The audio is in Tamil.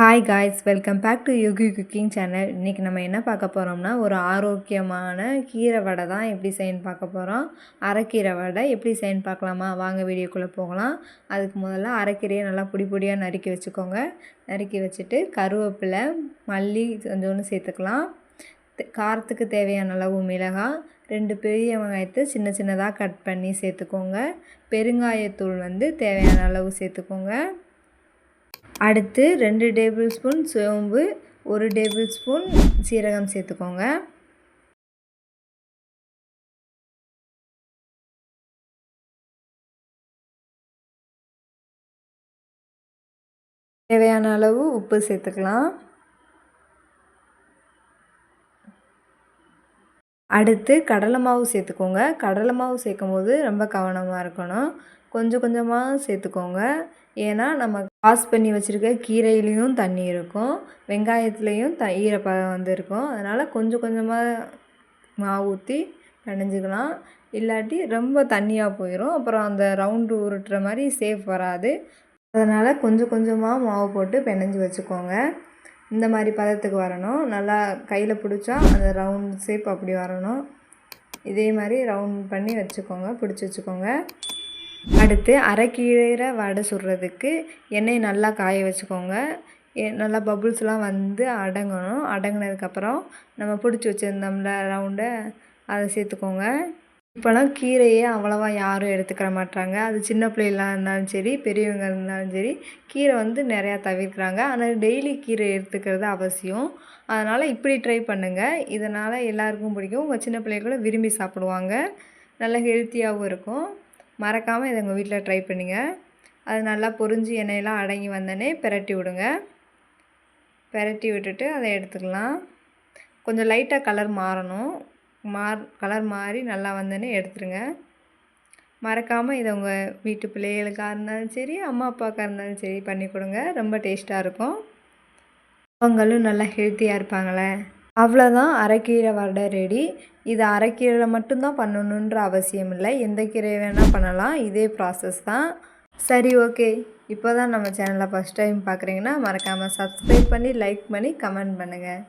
Hi guys welcome back to Yogi cooking channel இன்றைக்கி நம்ம என்ன பார்க்க போகிறோம்னா ஒரு ஆரோக்கியமான கீரை வடை தான் எப்படி செய்யணும் பார்க்க போகிறோம் அரைக்கீரை வடை எப்படி செய்யணும் பார்க்கலாமா? வாங்க வீடியோக்குள்ளே போகலாம். அதுக்கு முதல்ல அரைக்கீரையை நல்லா பொடி பொடியாக நறுக்கி வச்சுக்கோங்க. நறுக்கி வச்சுட்டு கருவேப்பிலை மல்லி கொஞ்சோன்னு சேர்த்துக்கலாம். காரத்துக்கு தேவையான அளவு மிளகாய் ரெண்டு பெரிய வெங்காயத்தை சின்ன சின்னதாக கட் பண்ணி சேர்த்துக்கோங்க. பெருங்காயத்தூள் வந்து தேவையான அளவு சேர்த்துக்கோங்க. அடுத்து ரெண்டு டேபிள் ஸ்பூன் சோம்பு ஒரு டேபிள் ஸ்பூன் சீரகம் சேர்த்துக்கோங்க. தேவையான அளவு உப்பு சேர்த்துக்கலாம். அடுத்து கடலை மாவு சேர்த்துக்கோங்க. கடலை மாவு சேர்க்கும் போது ரொம்ப கவனமாக இருக்கணும். கொஞ்சம் கொஞ்சமாக சேர்த்துக்கோங்க. ஏன்னா நம்ம வாஷ் பண்ணி வச்சுருக்க கீரையிலையும் தண்ணி இருக்கும். வெங்காயத்துலேயும் த ஈரப்பதம் வந்து இருக்கும். அதனால் கொஞ்சம் கொஞ்சமாக மாவு ஊற்றி பிணைஞ்சிக்கலாம் இல்லாட்டி ரொம்ப தண்ணியாக போயிடும் அப்புறம் அந்த ரவுண்டு உருட்டுற மாதிரி சேஃப் வராது. அதனால் கொஞ்சம் கொஞ்சமாக மாவு போட்டு பிணைஞ்சி வச்சுக்கோங்க. இந்த மாதிரி பதத்துக்கு வரணும். நல்லா கையில் பிடிச்சா அந்த ரவுண்ட் ஷேப் அப்படி வரணும். இதே மாதிரி ரவுண்ட் பண்ணி வச்சுக்கோங்க. பிடிச்சி வச்சுக்கோங்க. அடுத்து அரைக்கீரை வடை சுடுறதுக்கு எண்ணெயை நல்லா காய வச்சுக்கோங்க. நல்லா பபுள்ஸ்லாம் வந்து அடங்கணும். அடங்கினதுக்கப்புறம் நம்ம பிடிச்சி வச்சுருந்தோம்ல ரவுண்டை அதை சேர்த்துக்கோங்க. இப்போலாம் கீரையே அவ்வளோவா யாரும் எடுத்துக்கிற மாட்டாங்க. அது சின்ன பிள்ளைகளாக இருந்தாலும் சரி பெரியவங்க இருந்தாலும் சரி கீரை வந்து நிறையா தவிர்க்கிறாங்க. ஆனால் டெய்லி கீரை எடுத்துக்கிறது அவசியம். அதனால் இப்படி ட்ரை பண்ணுங்கள் இதனால் எல்லாருக்கும் பிடிக்கும். உங்கள் சின்ன பிள்ளைகளும் கூட விரும்பி சாப்பிடுவாங்க. நல்லா ஹெல்த்தியாகவும் இருக்கும். மறக்காமல் இதை உங்கள் வீட்டில் ட்ரை பண்ணுங்கள் அது நல்லா பொரிஞ்சு எண்ணெயெல்லாம் அடங்கி வந்தோடனே பிரட்டி விடுங்க. பிரட்டி விட்டுட்டு அதை எடுத்துக்கலாம். கொஞ்சம் லைட்டாக கலர் மாறணும். மார் கலர் மாறி நல்லா வந்தோடனே எடுத்துருங்க. மறக்காமல் இதை உங்கள் வீட்டு பிள்ளைகளுக்காக இருந்தாலும் சரி அம்மா அப்பாவுக்காக இருந்தாலும் சரி பண்ணி கொடுங்க. ரொம்ப டேஸ்ட்டாக இருக்கும். அவங்களும் நல்லா ஹெல்த்தியாக இருப்பாங்களே. அவ்வளோதான் அரைக்கீரை வடை ரெடி இது அரைக்கீரை மட்டும்தான் பண்ணணுன்ற அவசியம் இல்லை. எந்த கீரை வேணால் பண்ணலாம். இதே ப்ராசஸ் தான். சரி ஓகே இப்போ தான் நம்ம சேனலை ஃபஸ்ட் டைம் பார்க்குறீங்கன்னா மறக்காமல் சப்ஸ்கிரைப் பண்ணி லைக் பண்ணி கமெண்ட் பண்ணுங்கள்